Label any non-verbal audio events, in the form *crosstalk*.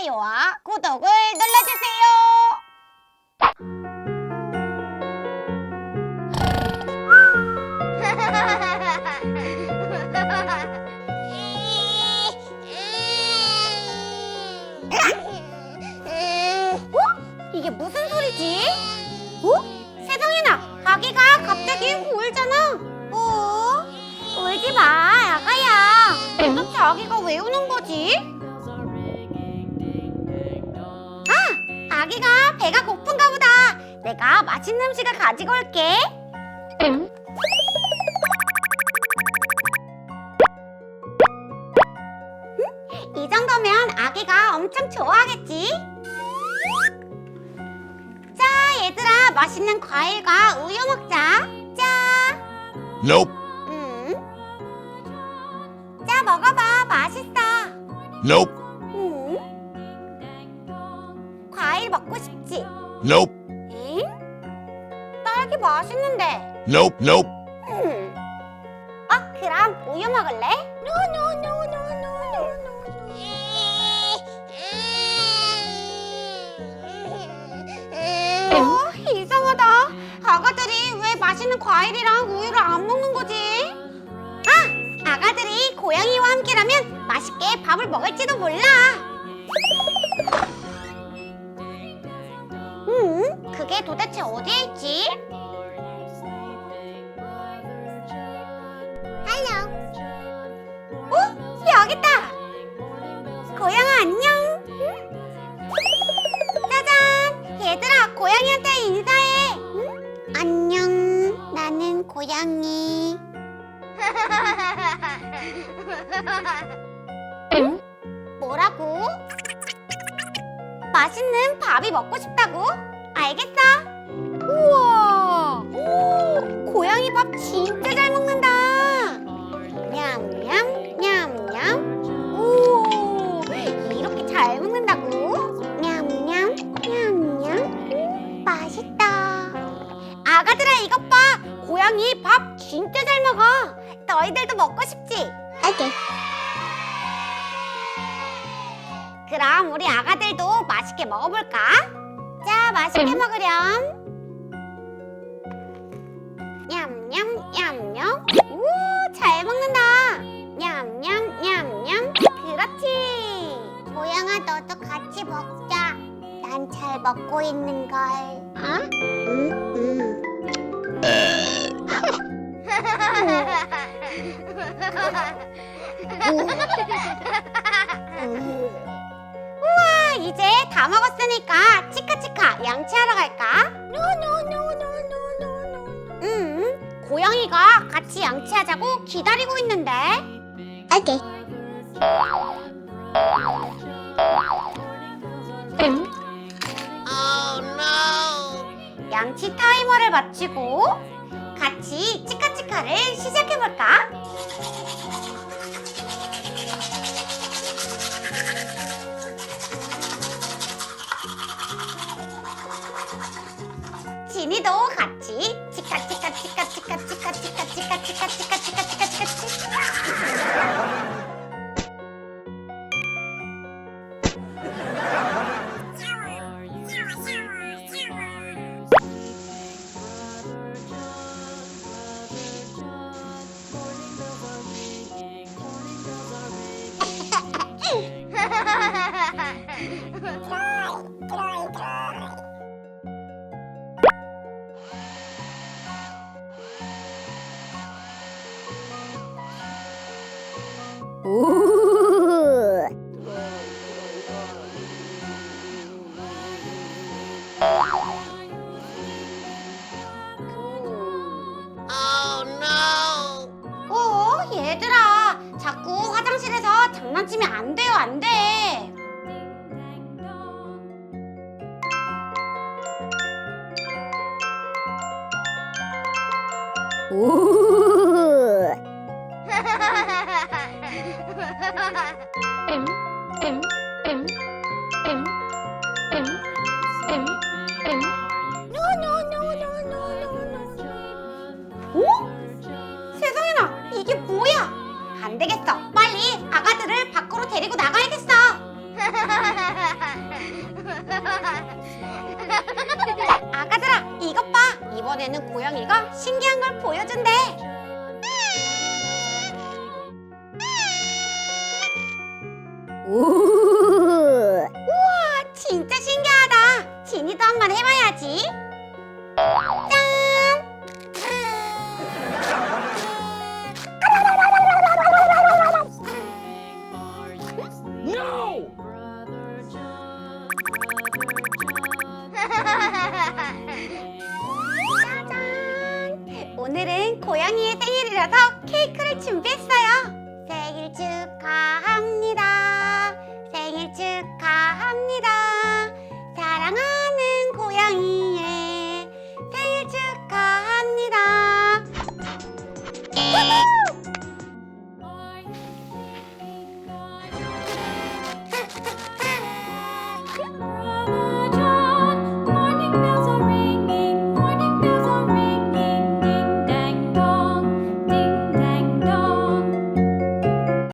좋아요와 구독을 눌러주세요. *laughs* 어? 이게 무슨 소리지? 어? 세상에나 아기가 갑자기 울잖아. 어? 울지 마, 아가야. 도대체 아기가 왜 우는 거지? 아, 아기가 배가 고픈가 보다. 내가 맛있는 음식을 가지고 올게. 음? 이 정도면 아기가 엄청 좋아하겠지? 자, 얘들아, 맛있는 과일과 우유 먹자. 자. Nope. 음. 자, 먹어봐. 맛있어. Nope. Nope. 응? 딸기 맛있는데. Nope. Nope. 음. 어, 그럼 우유 먹을래? 어, 이상하다. 아가들이 왜 맛있는 과일이랑 우유를 안 먹는 거지? 아, 아가들이 고양이와 함께라면 맛있게 밥을 먹을지도 몰라. 그게 도대체 어디에 있지? 할로. 어? 여기 있다. 고양아 안녕. 응? 짜잔. 얘들아 고양이한테 인사해. 응? 안녕. 나는 고양이. 뭐라고? 맛있는 밥이 먹고 싶다고? 알겠어. 우와. 오, 고양이 밥 진짜 잘 먹는다. 냠냠 냠냠. 오, 이렇게 잘 먹는다고? 냠냠 냠냠. 음, 맛있다. 아가들아 이것 봐. 고양이 밥 진짜 잘 먹어. 너희들도 먹고 싶지? 오케이. 그럼 우리 아가들도 맛있게 먹어볼까? 자, 맛있게 먹으렴. 냠냠 냠냠. 우와, 잘 먹는다. 냠냠 냠냠. 그렇지. 고양아 너도 같이 먹자. 난 잘 먹고 있는 걸. 어? 응, 응. 우와, 이제 다 먹었으니까 치카치카 양치하러 갈까? 음, 고양이가 같이 양치하자고 기다리고 있는데. 오케이. 양치 타이머를 마치고 같이 치카치카를 시작해볼까? 진이도 같이 치카 치카 치카 치카 치카 치카 치카 치카 치카 치카 치카 치카 치카 오. 어, 얘들아, 자꾸 화장실에서 장난치면 안 돼요, 안 돼. 오. *laughs* 어? 세상에나 이게 뭐야? 안 되겠어. 빨리 아가들을 밖으로 데리고 나가야겠어. 아가들아, 이것 봐. 이번에는 고양이가 신기한 걸 보여준대. 우와, 진짜 신기하다. 진이도 한번 해봐야지. 짜잔! 오늘은 고양이의 생일이라서 케이크를 준비했어요. 생일 축하합니다.